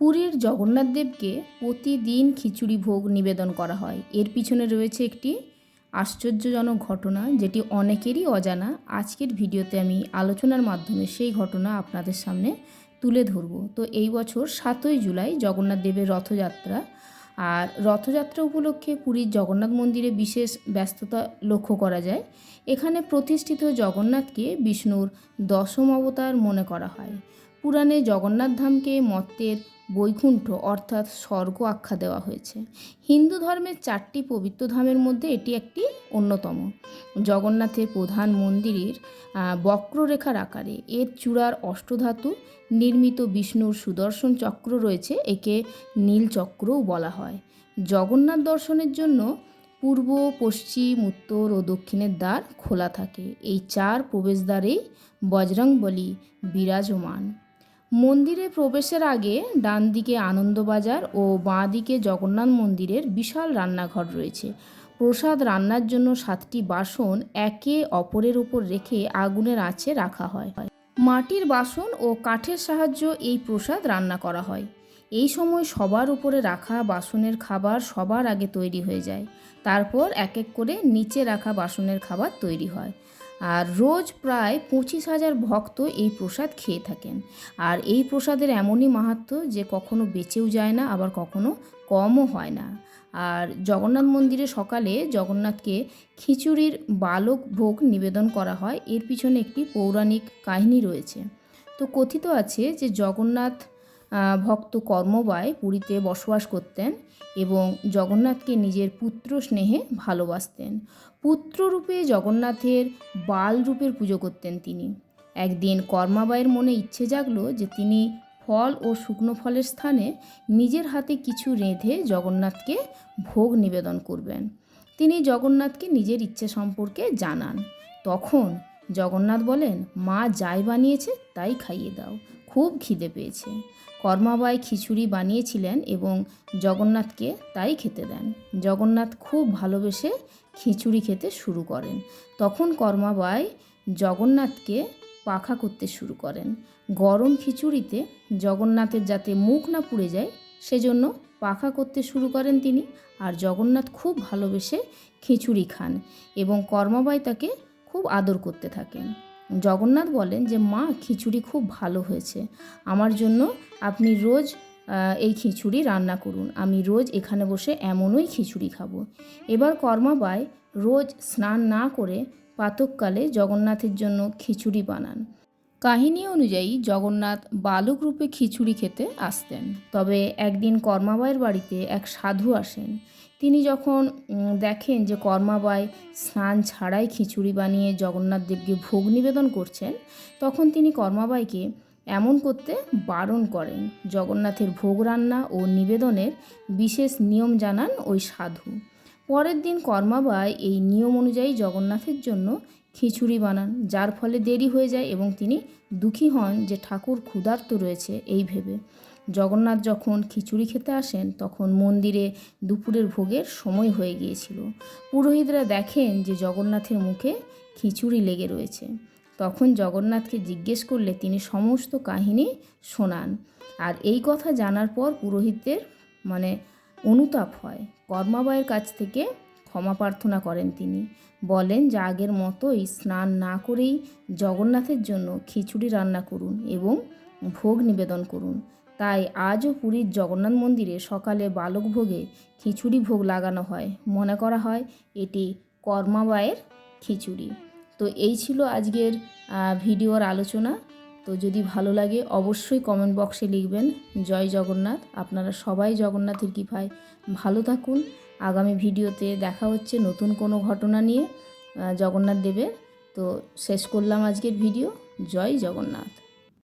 পুরীর জগন্নাথ দেবকে প্রতিদিন খিচুড়ি ভোগ নিবেদন করা হয়। এর পিছনে রয়েছে একটি আশ্চর্যজনক ঘটনা, যেটি অনেকেরই অজানা। আজকের ভিডিওতে আমি আলোচনার মাধ্যমে সেই ঘটনা আপনাদের সামনে তুলে ধরব। তো এই বছর সাতই জুলাই জগন্নাথ দেবের রথযাত্রা। আর রথযাত্রা উপলক্ষে পুরীর জগন্নাথ মন্দিরে বিশেষ ব্যস্ততা লক্ষ্য করা যায়। এখানে প্রতিষ্ঠিত জগন্নাথকে বিষ্ণুর দশম অবতার মনে করা হয়। পুরাণে জগন্নাথ ধামকে মর্তের বৈকুণ্ঠ অর্থাৎ স্বর্গ আখ্যা দেওয়া হয়েছে। হিন্দু ধর্মের চারটি পবিত্র ধামের মধ্যে এটি একটি অন্যতম। জগন্নাথের প্রধান মন্দিরের বক্ররেখার আকারে। এর চূড়ার অষ্টধাতু নির্মিত বিষ্ণুর সুদর্শন চক্র রয়েছে, একে নীল চক্রও বলা হয়। জগন্নাথ দর্শনের জন্য পূর্ব, পশ্চিম, উত্তর ও দক্ষিণের দ্বার খোলা থাকে। এই চার প্রবেশদ্বারেই বজরংবলী বিরাজমান। মন্দিরে প্রবেশের আগে ডান দিকে আনন্দবাজার ও বাঁ দিকে জগন্নাথ মন্দিরের বিশাল রান্নাঘর রয়েছে। প্রসাদ রান্নার জন্য সাতটি বাসন একে অপরের উপর রেখে আগুনের আঁচে রাখা হয়। মাটির বাসন ও কাঠের সাহায্য এই প্রসাদ রান্না করা হয়। এই সময় সবার উপরে রাখা বাসনের খাবার সবার আগে তৈরি হয়ে যায়। তারপর এক এক করে নিচে রাখা বাসনের খাবার তৈরি হয়। আর রোজ প্রায় পঁচিশ হাজার ভক্ত এই প্রসাদ খেয়ে থাকেন। আর এই প্রসাদের এমনই মাহাত্ম্য যে কখনো বেঁচেও যায় না, আবার কখনো কমও হয় না। আর জগন্নাথ মন্দিরে সকালে জগন্নাথকে খিচুড়ির বালক ভোগ নিবেদন করা হয়। এর পিছনে একটি পৌরাণিক কাহিনী রয়েছে। তো কথিত আছে যে জগন্নাথ ভক্ত কর্মবায় পুরীতে বসবাস করতেন এবং জগন্নাথকে নিজের পুত্র স্নেহে ভালোবাসতেন। পুত্ররূপে জগন্নাথের বাল রূপের পুজো করতেন তিনি। একদিন কর্মাবাইয়ের মনে ইচ্ছে জাগলো যে তিনি ফল ও শুকনো ফলের স্থানে নিজের হাতে কিছু রেঁধে জগন্নাথকে ভোগ নিবেদন করবেন। তিনি জগন্নাথকে নিজের ইচ্ছে সম্পর্কে জানান। তখন জগন্নাথ বলেন, মা যাই বানিয়েছে তাই খাইয়ে দাও। খুব খিদে পেয়েছে। কর্মাবাই খিচুড়ি বানিয়েছিলেন এবং জগন্নাথকে তাই খেতে দেন। জগন্নাথ খুব ভালোবেসে খিচুড়ি খেতে শুরু করেন। তখন কর্মাবাই জগন্নাথকে পাখা করতে শুরু করেন। গরম খিচুড়িতে জগন্নাথের যাতে মুখ না পুড়ে যায়, সেজন্য পাখা করতে শুরু করেন তিনি আর জগন্নাথ খুব ভালোবেসে খিচুড়ি খান এবং কর্মাবাই তাকে খুব আদর করতে থাকেন। জগন্নাথ বলেন যে, মা, খিচুড়ি খুব ভালো হয়েছে। আমার জন্য আপনি রোজ এই খিচুড়ি রান্না করুন। আমি রোজ এখানে বসে এমনই খিচুড়ি খাব। এবার কর্মাবাই রোজ স্নান না করে প্রাতকালে জগন্নাথের জন্য খিচুড়ি বানান। কাহিনী অনুযায়ী জগন্নাথ বালক রূপে খিচুড়ি খেতে আসতেন। তবে একদিন কর্মাবাইয়ের বাড়িতে এক সাধু আসেন। তিনি যখন দেখেন যে কর্মাবাই স্নান ছাড়াই খিচুড়ি বানিয়ে জগন্নাথ দেবকে ভোগ নিবেদন করছেন, তখন তিনি কর্মাবাইকে এমন করতে বারণ করেন। জগন্নাথের ভোগ রান্না ও নিবেদনের বিশেষ নিয়ম জানান ওই সাধু। পরের দিন কর্মাবাই এই নিয়ম অনুযায়ী জগন্নাথের জন্য খিচুড়ি বানান, যার ফলে দেরি হয়ে যায় এবং তিনি দুঃখী হন যে ঠাকুর ক্ষুধার্ত রয়েছে এই ভেবে। জগন্নাথ যখন খিচুড়ি খেতে আসেন, তখন মন্দিরে দুপুরের ভোগের সময় হয়ে গিয়েছিল। পুরোহিতরা দেখেন যে জগন্নাথের মুখে খিচুড়ি লেগে রয়েছে। তখন জগন্নাথকে জিজ্ঞেস করলে তিনি সমস্ত কাহিনী শোনান। আর এই কথা জানার পর পুরোহিতদের মানে অনুতাপ হয়। কর্মাবাইয়ের কাছ থেকে ক্ষমা প্রার্থনা করেন তিনি। বলেন যে আগের মতোই স্নান না করেই জগন্নাথের জন্য খিচুড়ি রান্না করুন এবং ভোগ নিবেদন করুন। তাই আজও পুরীর জগন্নাথ মন্দিরে সকালে বালক ভোগে খিচুড়ি ভোগ লাগানো হয়। মনে করা হয় এটি কর্মাবায়ের খিচুড়ি। তো এই ছিল আজকের ভিডিওর আলোচনা। তো যদি ভালো লাগে অবশ্যই কমেন্ট বক্সে লিখবেন, জয় জগন্নাথ। আপনারা সবাই জগন্নাথের কৃপায় ভালো থাকুন। আগামী ভিডিওতে দেখা হচ্ছে নতুন কোনো ঘটনা নিয়ে জগন্নাথ দেবের। তো শেষ করলাম আজকের ভিডিও। জয় জগন্নাথ।